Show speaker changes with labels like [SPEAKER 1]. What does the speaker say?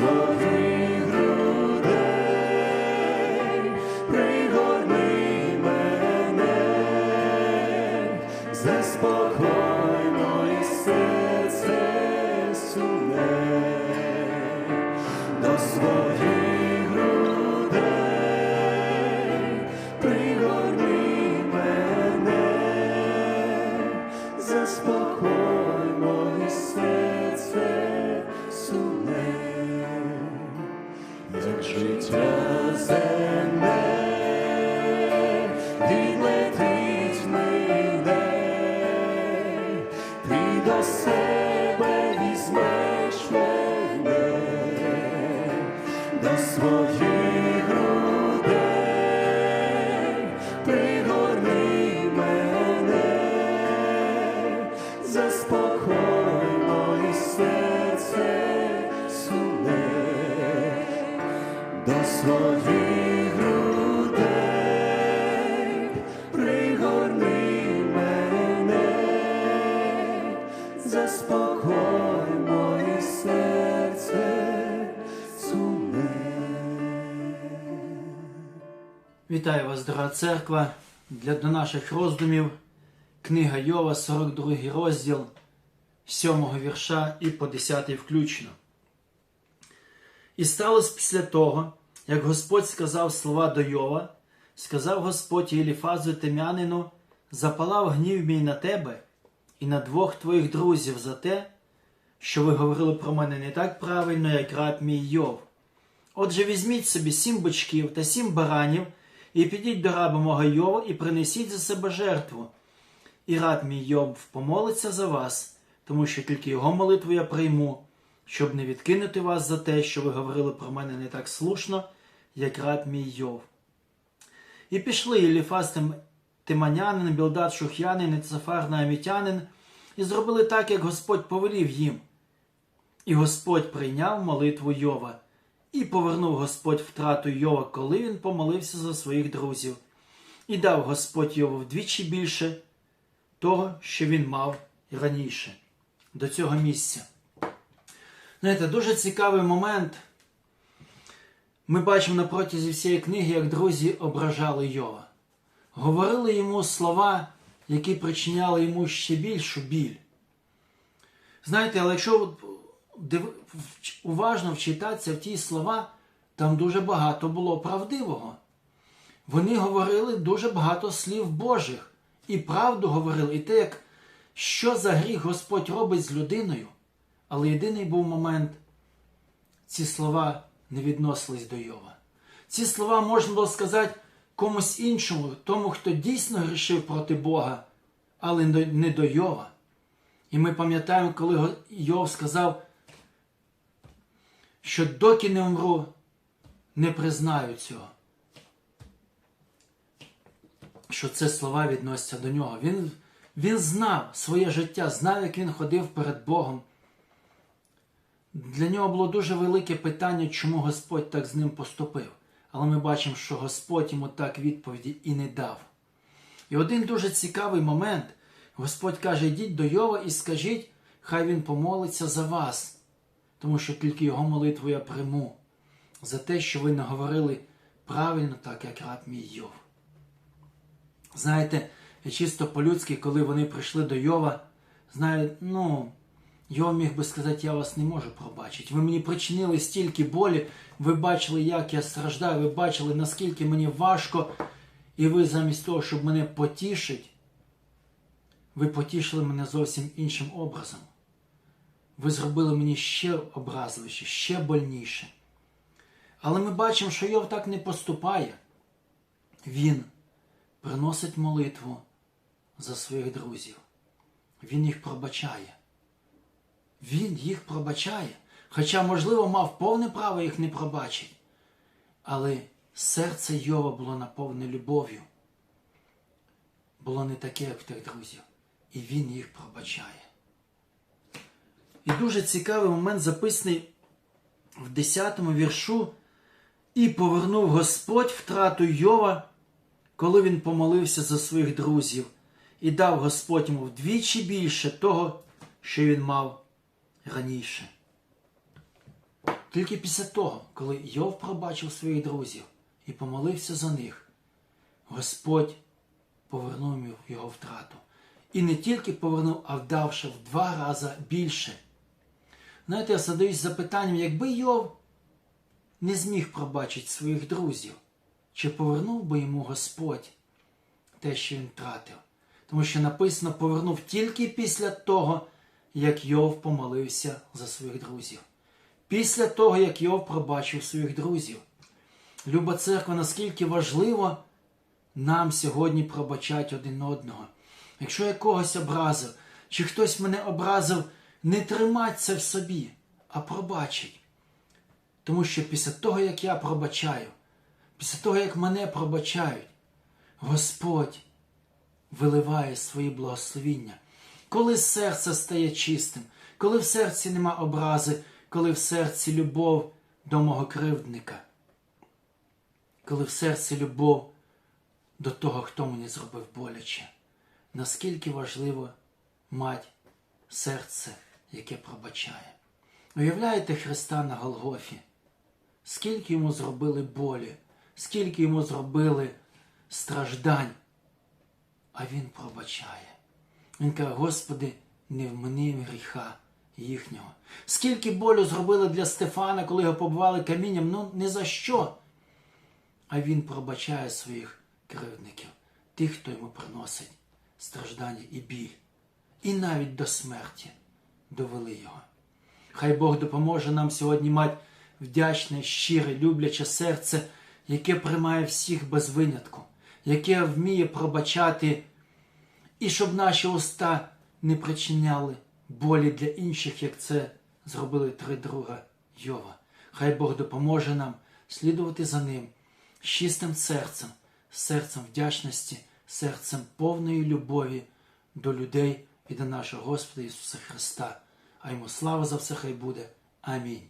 [SPEAKER 1] до пригорни мене, заспокой серце сумне.
[SPEAKER 2] Вітаю вас, дорога церква, для до наших роздумів. Книга Йова, 42 розділ, 7 вірша і по 10 включно. І сталося після того, як Господь сказав слова до Йова, сказав Господь Єліфазу Тем'янину, запалав гнів мій на тебе і на двох твоїх друзів за те, що ви говорили про мене не так правильно, як раб мій Йов. Отже, візьміть собі сім бичків та сім баранів, і підіть до раба мого Йова і принесіть за себе жертву. І раб мій Йов помолиться за вас, тому що тільки його молитву я прийму, щоб не відкинути вас за те, що ви говорили про мене не так слушно, як раб мій Йов. І пішли Єліфаз Тиманянин, Білдад Шух'янин і Цафар Наамітянин, і зробили так, як Господь повелів їм. І Господь прийняв молитву Йова, і повернув Господь втрату Йова, коли він помолився за своїх друзів, і дав Господь Йову вдвічі більше того, що він мав раніше, до цього місця. Знаєте, дуже цікавий момент. Ми бачимо на протязі всієї книги, як друзі ображали Йова. Говорили йому слова, які причиняли йому ще більшу біль. Знаєте, але якщо уважно вчитатися в ті слова, там дуже багато було правдивого. Вони говорили дуже багато слів Божих, і правду говорили, і те, як що за гріх Господь робить з людиною. Але єдиний був момент, ці слова не відносились до Йова. Ці слова можна було сказати комусь іншому, тому, хто дійсно грішив проти Бога, але не до- Йова. І ми пам'ятаємо, коли Йов сказав, що доки не умру, не признаю цього. Що це слова відносяться до нього. Він, Він знав своє життя, знав, як він ходив перед Богом. Для нього було дуже велике питання, чому Господь так з ним поступив. Але ми бачимо, що Господь йому так відповіді і не дав. І один дуже цікавий момент. Господь каже: йдіть до Йова і скажіть, хай він помолиться за вас, тому що тільки його молитву я прийму, за те, що ви наговорили правильно, так як раб мій Йов. Знаєте, чисто по-людськи, коли вони прийшли до Йова, знаєте, ну, Йов міг би сказати, я вас не можу пробачити. Ви мені причинили стільки болі, ви бачили, як я страждаю, ви бачили, наскільки мені важко, і ви замість того, щоб мене потішити, ви потішили мене зовсім іншим образом. Ви зробили мені ще образливіше, ще больніше. Але ми бачимо, що Йов так не поступає. Він приносить молитву за своїх друзів. Він їх пробачає. Він їх пробачає. Хоча, можливо, мав повне право їх не пробачити. Але серце Йова було наповнене любов'ю. Було не таке, як в тих друзів. І він їх пробачає. І дуже цікавий момент записаний в 10 віршу. І повернув Господь втрату Йова, коли він помолився за своїх друзів, і дав Господь йому вдвічі більше того, що він мав раніше. Тільки після того, коли Йов пробачив своїх друзів і помолився за них, Господь повернув його втрату. І не тільки повернув, а вдавши в два рази більше. Знаєте, я задаюсь запитанням, якби Йов не зміг пробачити своїх друзів, чи повернув би йому Господь те, що він втратив? Тому що написано повернув тільки після того, як Йов помолився за своїх друзів. Після того, як Йов пробачив своїх друзів. Люба церква, наскільки важливо нам сьогодні пробачати один одного. Якщо я когось образив, чи хтось мене образив, не тримать це в собі, а пробачить. Тому що після того, як я пробачаю, після того, як мене пробачають, Господь виливає свої благословіння. Коли серце стає чистим, коли в серці нема образи, коли в серці любов до мого кривдника, коли в серці любов до того, хто мені зробив боляче, наскільки важливо мати серце, яке пробачає. Уявляєте Христа на Голгофі? Скільки йому зробили болі, скільки йому зробили страждань, а він пробачає. Він каже, Господи, не вмини гріха їхнього. Скільки болю зробили для Стефана, коли його побивали камінням, ну не за що. А він пробачає своїх кривдників, тих, хто йому приносить страждання і біль. І навіть до смерті довели його. Хай Бог допоможе нам сьогодні мати вдячне, щире, любляче серце, яке приймає всіх без винятку, яке вміє пробачати, і щоб наші уста не причиняли болі для інших, як це зробили три друга Йова. Хай Бог допоможе нам слідувати за ним чистим серцем, серцем вдячності, серцем повної любові до людей і до нашого Господа Ісуса Христа. А йому слава за все хай буде. Амінь.